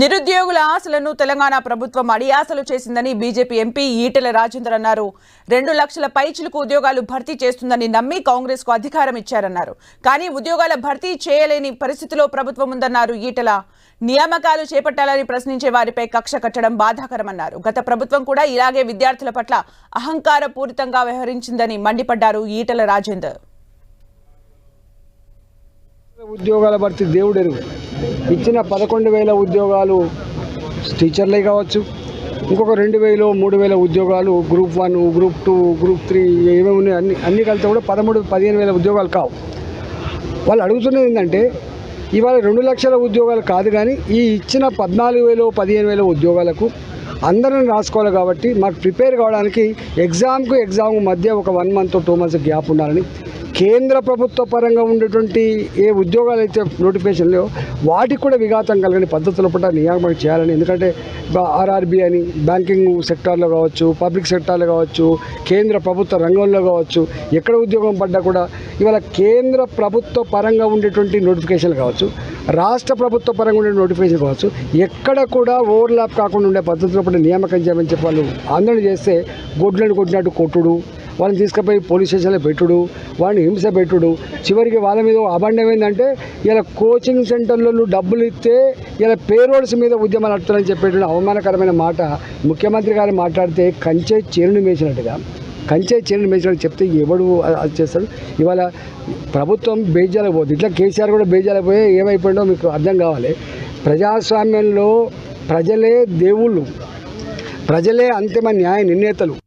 నిరుద్యోగుల ఆశలను తెలంగాణ ప్రభుత్వం అడియాసలు చేసిందని బీజేపీ ఎంపీ ఈటెల రాజేందర్ అన్నారు. రెండు లక్షల పైచిలకు ఉద్యోగాలు భర్తీ చేస్తుందని నమ్మి కాంగ్రెస్కు అధికారం ఇచ్చారన్నారు. కానీ ఉద్యోగాల భర్తీ చేయలేని పరిస్థితిలో ప్రభుత్వం ఉందన్నారు ఈటెల. నియామకాలు చేపట్టాలని ప్రశ్నించే వారిపై కక్ష కట్టడం బాధాకరమన్నారు. గత ప్రభుత్వం కూడా ఇలాగే విద్యార్థుల పట్ల అహంకారపూరితంగా వ్యవహరించిందని మండిపడ్డారు ఈటెల రాజేందర్. ఉద్యోగాల భర్తీ ఇచ్చిన పదకొండు వేల ఉద్యోగాలు టీచర్లే కావచ్చు. ఇంకొక రెండు వేలు మూడు వేల ఉద్యోగాలు group one group two group three ఏమేమి ఉన్నాయి? అన్ని అన్ని కలిస్తే కూడా పదమూడు పదిహేను వేల ఉద్యోగాలు కావు. వాళ్ళు అడుగుతున్నది ఏంటంటే ఇవాళ రెండు లక్షల ఉద్యోగాలు కాదు కానీ ఈ ఇచ్చిన పద్నాలుగు వేలు పదిహేను వేల ఉద్యోగాలకు అందరం రాసుకోవాలి కాబట్టి మాకు ప్రిపేర్ కావడానికి ఎగ్జామ్కు ఎగ్జామ్ మధ్య ఒక one month two months gap ఉండాలని కేంద్ర ప్రభుత్వ పరంగా ఉండేటువంటి ఏ ఉద్యోగాలు అయితే నోటిఫికేషన్ లేవో వాటికి కూడా విఘాతం కలగని పద్ధతుల పట్ల నియామకం చేయాలని. ఎందుకంటే ఆర్ఆర్బి అని బ్యాంకింగ్ సెక్టార్లో కావచ్చు పబ్లిక్ సెక్టార్లో కావచ్చు కేంద్ర ప్రభుత్వ రంగంలో కావచ్చు ఎక్కడ ఉద్యోగం పడ్డా కూడా ఇవాళ కేంద్ర ప్రభుత్వ పరంగా ఉండేటువంటి నోటిఫికేషన్లు కావచ్చు రాష్ట్ర ప్రభుత్వ పరంగా ఉండే నోటిఫికేషన్ కావచ్చు ఎక్కడ కూడా ఓవర్లాప్ కాకుండా ఉండే పద్ధతుల పట్ల నియామకం చేయమని చెప్పి వాళ్ళు ఆందోళన చేస్తే గొడ్లను కొట్టినట్టు కొట్టుడు. వాళ్ళని తీసుకుపోయి పోలీస్ స్టేషన్లో పెట్టుడు వాడిని హింస పెట్టుడు. చివరికి వాళ్ళ మీద అబండం ఏంటంటే ఇలా కోచింగ్ సెంటర్లలో డబ్బులు ఇస్తే ఇలా పేరోడ్స్ మీద ఉద్యమాలు నడుపుతారని చెప్పేటువంటి అవమానకరమైన మాట ముఖ్యమంత్రి గారు మాట్లాడితే కంచె చీరను మేసినట్టుగా. కంచె చీరను మేసినట్టు చెప్తే ఎవడు అది చేస్తాడు? ఇవాళ ప్రభుత్వం బేజాలకు పోతుంది ఇట్లా కేసీఆర్ కూడా బేజాలకు పోయి ఏమైపోయిందో మీకు అర్థం కావాలి. ప్రజాస్వామ్యంలో ప్రజలే దేవుళ్ళు. ప్రజలే అంతిమ న్యాయ నిర్ణేతలు.